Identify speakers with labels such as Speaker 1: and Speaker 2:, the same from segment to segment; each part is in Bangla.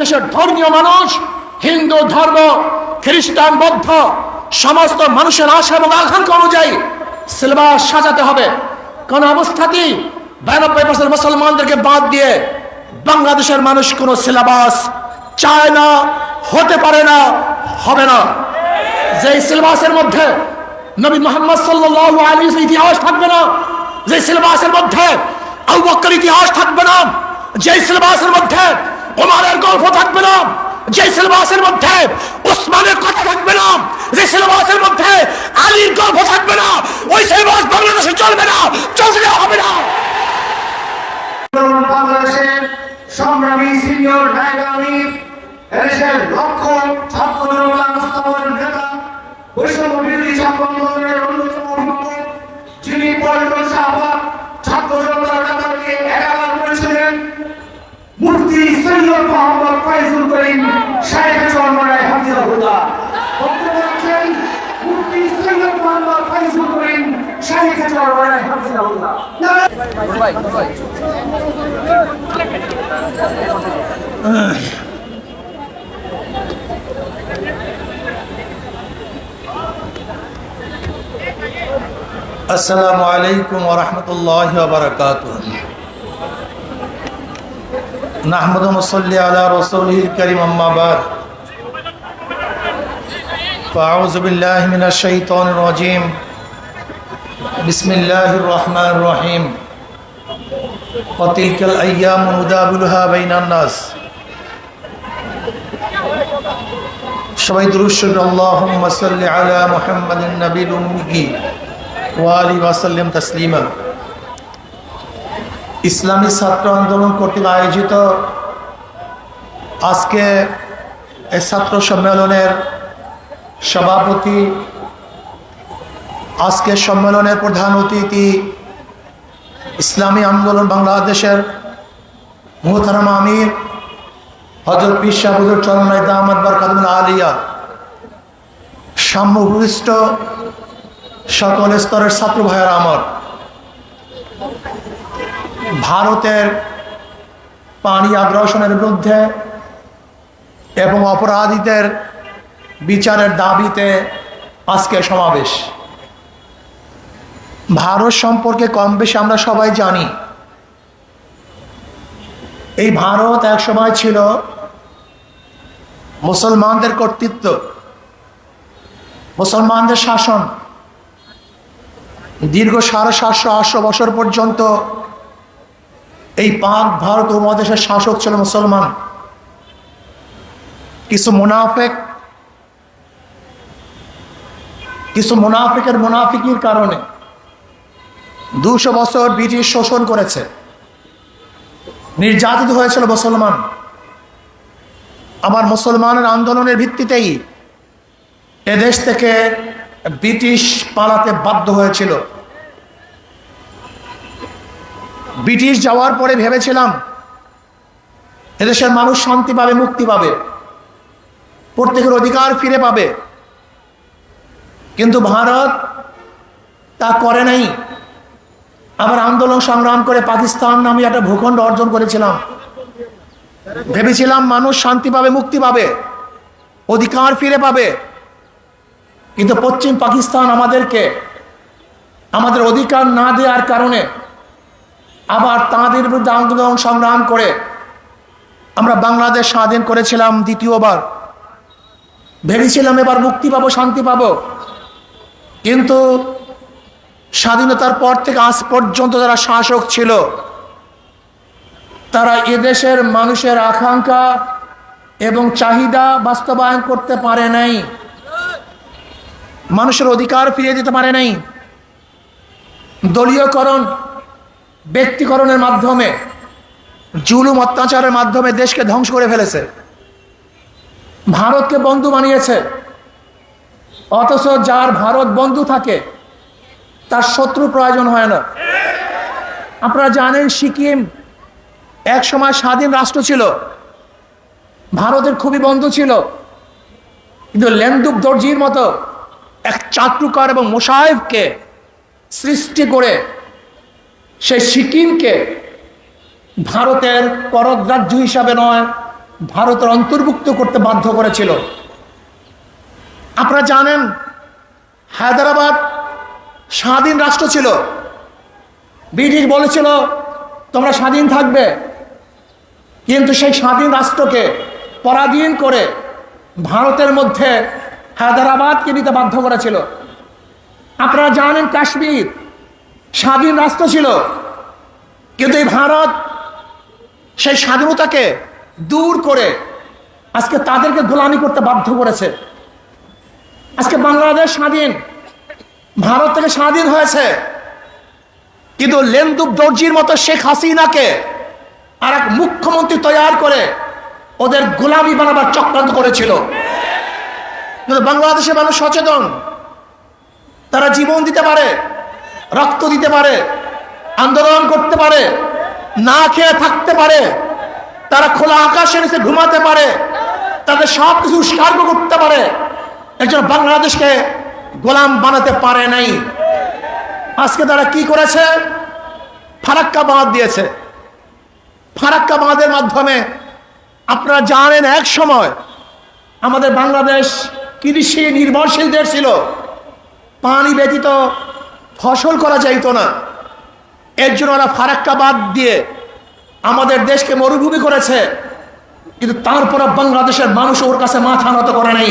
Speaker 1: এদেশের ধর্মীয় মানুষ, হিন্দু, ধর্ম, খ্রিস্টান, বৌদ্ধ, সমস্ত মানুষের আশা এবং আকাঙ্ক্ষা অনুযায়ী সিলেবাস সাজাতে হবে। কোন অবস্থাতেই বিরানব্বই বছর মুসলমানদেরকে বাদ দিয়ে বাংলাদেশের মানুষ কোনো সিলেবাস চায় না, হতে পারে না, হবে না। যে সিলেবাসের মধ্যে নবী মোহাম্মদ সাল্লাল্লাহু আলী ইতিহাস থাকবে না যে সিলেবাসের মধ্যে বকর ইতিহাস থাকবে না যে সিলেবাসের মধ্যে ওমারের গল্প থাকবে না যে সিলেবাসের মধ্যে ওসমানের কথা থাকবে না যে সিলেবাসের মধ্যে আলীর গল্প থাকবে না, ওই সিলেবাস বাংলাদেশে চলবে না, চলতে হবে না।
Speaker 2: সংগ্রামী সিনিয়র মোহাম্মদ ফাইজুল করিম শাহেখ চরমরায় হাফিজাহুল্লাহ
Speaker 3: السلام عليكم ورحمة الله وبركاته نحمد ونصلي على رسوله الكريم أما بعد فأعوذ بالله من الشيطان الرجيم বিসমিল্লাহ রহমান রহিম অতিলকাল আয়াম উদাবুলহা বাইনান্নাস সবাই দুরুশ্বর আল্লাহুম্মা সাল্লি আলা মুহাম্মাদিন নবীল উম্মিহি ওয়া আলি ওয়া সাল্লিম তাসলিমা। ইসলামী ছাত্র আন্দোলন কর্তৃক আয়োজিত আজকে ছাত্র সম্মেলনের সভাপতি আজকে সম্মেলনের প্রধান অতিথি ইসলামী আন্দোলন বাংলাদেশের মোহতারাম আমির, হজরত পীর শাহুদুর চরমাই দামাদ বারকাতুল আলিয়া সাম্য ভূমিষ্ঠ সকল স্তরের ছাত্র ভাইয়ের আমার। ভারতের পানি আগ্রাসনের বিরুদ্ধে এবং অপরাধীদের বিচারের দাবিতে আজকে সমাবেশ। ভারত সম্পর্কে কম বেশি আমরা সবাই জানি। এই ভারত এক সময় ছিল মুসলমানদের কর্তৃত্ব, মুসলমানদের শাসন। দীর্ঘ সাড়ে সাতশো, আটশো বছর পর্যন্ত এই পাক ভারত উপমহাদেশের শাসক ছিল মুসলমান। কিছু মুনাফেক, কিছু মুনাফিকের মুনাফিকির কারণে দুশো বছর ব্রিটিশ শোষণ করেছে। নির্যাতিত হয়েছিল মুসলমান। আমার মুসলমানের আন্দোলনের ভিত্তিতেই এদেশ থেকে ব্রিটিশ পালাতে বাধ্য হয়েছিল। ব্রিটিশ যাওয়ার পরে ভেবেছিলাম, এদেশের মানুষ শান্তি পাবে, মুক্তি পাবে। প্রত্যেকের অধিকার ফিরে পাবে। কিন্তু ভারত তা করে নাই। আবার আন্দোলন সংগ্রাম করে পাকিস্তান নামে একটা ভূখণ্ড অর্জন করেছিলাম। ভেবেছিলাম মানুষ শান্তি পাবে, মুক্তি পাবে, অধিকার ফিরে পাবে। কিন্তু পশ্চিম পাকিস্তান আমাদেরকে, আমাদের অধিকার না দেওয়ার কারণে আবার তাঁদের বিরুদ্ধে আন্দোলন সংগ্রাম করে আমরা বাংলাদেশ স্বাধীন করেছিলাম দ্বিতীয়বার। ভেবেছিলাম এবার মুক্তি পাবো, শান্তি পাবো। কিন্তু স্বাধীনতার পর থেকে আজ পর্যন্ত যারা শাসক ছিল, তারা এদেশের মানুষের আকাঙ্ক্ষা এবং চাহিদা বাস্তবায়ন করতে পারে নাই। মানুষের অধিকার ফিরিয়ে দিতে পারে নাই। দলীয়করণ, ব্যক্তিকরণের মাধ্যমে, জুলুম অত্যাচারের মাধ্যমে দেশকে ধ্বংস করে ফেলেছে। ভারতকে বন্ধু বানিয়েছে। অথচ যার ভারত বন্ধু থাকে তার শত্রু প্রয়োজন হয় না। আপনারা জানেন সিকিম এক সময় স্বাধীন রাষ্ট্র ছিল। ভারতের খুবই বন্ধু ছিল। কিন্তু লেন্দুক দর্জির মতো এক চাটুকার এবং মোসাহেবকে সৃষ্টি করে সে সিকিমকে ভারতের পররাজ্য হিসাবে নয়, ভারতের অন্তর্ভুক্ত করতে বাধ্য করেছিল। আপনারা জানেন হায়দ্রাবাদ স্বাধীন রাষ্ট্র ছিল। ব্রিটিশ বলেছিল, তোমরা স্বাধীন থাকবে। কিন্তু সেই স্বাধীন রাষ্ট্রকে পরাধীন করে ভারতের মধ্যে হায়দ্রাবাদকে নিতে বাধ্য করেছিল। আপনারা জানেন কাশ্মীর স্বাধীন রাষ্ট্র ছিল, কিন্তু এই ভারত সেই স্বাধীনতাকে দূর করে আজকে তাদেরকে গোলামি করতে বাধ্য করেছে। আজকে বাংলাদেশ স্বাধীন ভারত থেকে স্বাধীন হয়েছে। কিন্তু লেন্দুব দর্জির মতো শেখ হাসিনাকে আর এক মুখ্যমন্ত্রী তৈরি করে ওদের গোলামি বানাবার চক্রান্ত করেছিল। কিন্তু বাংলাদেশের মানুষ সচেতন। তারা জীবন দিতে পারে, রক্ত দিতে পারে, আন্দোলন করতে পারে, না খেয়ে থাকতে পারে, তারা খোলা আকাশের নিচে ঘুমাতে পারে, তাদের সব কিছু উৎসর্গ করতে পারে। একজন বাংলাদেশকে গোলাম বানাতে পারে নাই। আজকে তারা কি করেছে? ফারাক্কা বাঁধ দিয়েছে। ফারাক্কা বাঁধের মাধ্যমে আপনারা জানেন, এক সময় আমাদের বাংলাদেশ কৃষি নির্ভরশীল দেশ ছিল। পানি ব্যতীত ফসল করা যাইত না। এর জন্য ওরা ফারাক্কা বাদ দিয়ে আমাদের দেশকে মরুভূমি করেছে। কিন্তু তারপরে বাংলাদেশের মানুষ ওর কাছে মাথা নত করে নাই।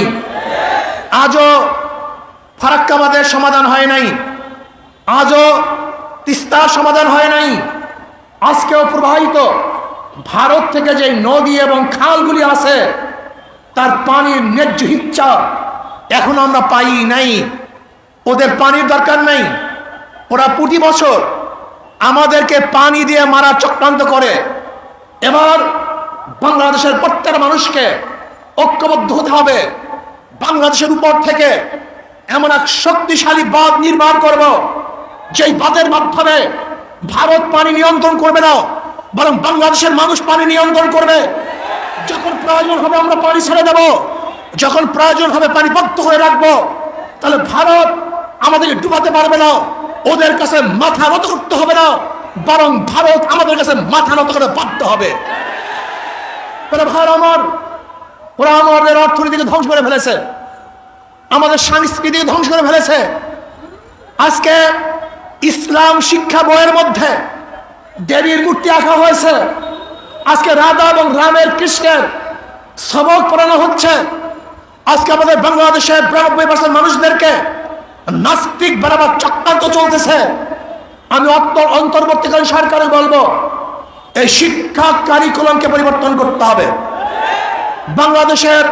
Speaker 3: আজও ফারাক্কাবাদের সমাধান হয় নাই। আজও তিস্তার সমাধান হয় নাই। আজকেও প্রবাহিত ভারত থেকে যে নদী এবং খালগুলি আছে, তার পানির ন্যায্য হিচ্ছা এখন আমরা পাই নাই। ওদের পানির দরকার নাই। ওরা প্রতি বছর আমাদেরকে পানি দিয়ে মারা চক্রান্ত করে। এবার বাংলাদেশের প্রত্যেক মানুষকে ঐক্যবদ্ধ হতে হবে। বাংলাদেশের উপর থেকে এমন এক শক্তিশালী বাঁধ নির্মাণ করব, যেই বাঁধের মাধ্যমে ভারত পানি নিয়ন্ত্রণ করবে না, বরং বাংলাদেশের মানুষ পানি নিয়ন্ত্রণ করবে। যখন প্রয়োজন হবে আমরা পানি ছেড়ে দেব, যখন প্রয়োজন হবে পানি বদ্ধ করে রাখব, তাহলে ভারত আমাদেরকে ডুবাতে পারবে না, ওদের কাছে মাথা নত করতে হবে না, বরং ভারত আমাদের কাছে মাথা নত করে বাধ্য হবে। ভাই, আমার ওরা আমাদের অর্থনীতিকে ধ্বংস করে ফেলেছে। আমাদের সংস্কৃতিকে ধ্বংস করে ফেলেছে। আজকে ইসলাম শিক্ষা বইয়ের মধ্যে দেবীর মূর্তি আঁকা হয়েছে। আজকে রাধা এবং রামের কৃষ্ণের সবক পড়ানো হচ্ছে। আজকে আমাদের বাংলাদেশের বিরানব্বই পার্সেন্ট মানুষদেরকে নাস্তিক বানাবার চক্রান্ত চলতেছে। আমি অন্তর্বর্তীকালীন সরকারে বলব, এই শিক্ষা কারিকুলামকে পরিবর্তন করতে হবে। বাংলাদেশের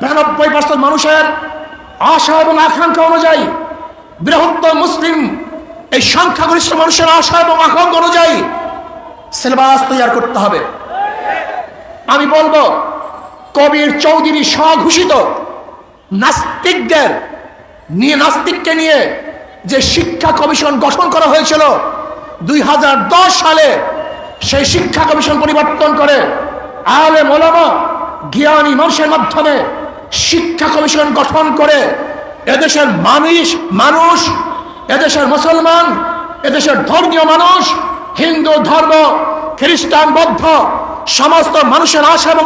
Speaker 3: বিরানব্বই পার্সেন্ট মানুষের আশা এবং আকাঙ্ক্ষা অনুযায়ী বৃহত্তর মুসলিম এই সংখ্যাগরিষ্ঠ মানুষের আশা এবং আকাঙ্ক্ষা অনুযায়ী সিলেবাস তৈরি করতে হবে। আমি বলব, কবির চৌধুরী স্বঘোষিত নাস্তিকদের নিয়ে নাস্তিককে নিয়ে যে শিক্ষা কমিশন গঠন করা হয়েছিল দুই হাজার দশ সালে, সেই শিক্ষা কমিশন পরিবর্তন করে আলে মোলামা জ্ঞানী মানুষের মাধ্যমে শিক্ষা কমিশন গঠন করে এদেশের মানুষ মানুষ, এদেশের মুসলমান, এদেশের ধর্মীয় মানুষ, হিন্দু, ধর্ম, খ্রিস্টান, বৌদ্ধ, সমস্ত মানুষের আশা এবং